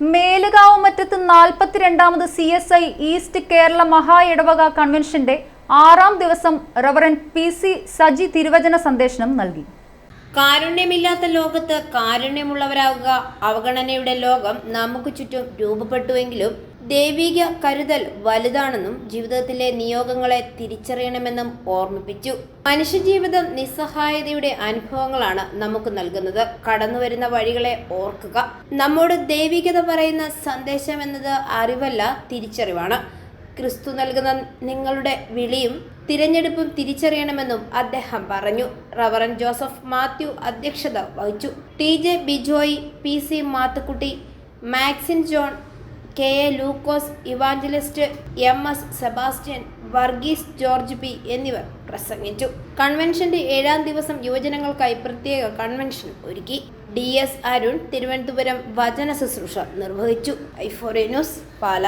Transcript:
മേലുകാവുമറ്റത്ത് നാൽപ്പത്തിരണ്ടാമത് C S I east Kerala മഹാ ഇടവക കൺവെൻഷന്റെ ആറാം ദിവസം റവറൻ പി സി സജി തിരുവചന സന്ദേശനം നൽകി. കാരുണ്യമില്ലാത്ത ലോകത്ത് കാരുണ്യമുള്ളവരാകുക അവഗണനയുടെ ലോകം നമുക്ക് ചുറ്റും രൂപപ്പെട്ടുവെങ്കിലും ദൈവിക കരുതൽ വലുതാണെന്നും ജീവിതത്തിലെ നിയോഗങ്ങളെ തിരിച്ചറിയണമെന്നും ഓർമ്മിപ്പിച്ചു. മനുഷ്യജീവിതം നിസ്സഹായതയുടെ അനുഭവങ്ങളാണ് നമുക്ക് നൽകുന്നത്. കടന്നുവരുന്ന വഴികളെ ഓർക്കുക. നമ്മോട് ദൈവികത പറയുന്ന സന്ദേശം എന്നത് അറിവല്ല തിരിച്ചറിവാണ്. ക്രിസ്തു നൽകുന്ന നിങ്ങളുടെ വിളിയും തിരഞ്ഞെടുപ്പും തിരിച്ചറിയണമെന്നും അദ്ദേഹം പറഞ്ഞു. റവറൻ ജോസഫ് മാത്യു അധ്യക്ഷത വഹിച്ചു. T J Bijoy P C Mathukutty Maxin John K A Lukose evangelist M S Sebastian Varghese George P എന്നിവർ പ്രസംഗിച്ചു. കൺവെൻഷന്റെ ഏഴാം ദിവസം യുവജനങ്ങൾക്കായി പ്രത്യേക കൺവെൻഷൻ ഒരുക്കി. ഡി എസ് അരുൺ തിരുവനന്തപുരം വചന ശുശ്രൂഷ നിർവഹിച്ചു. ഐഫോറിയ ന്യൂസ് പാല.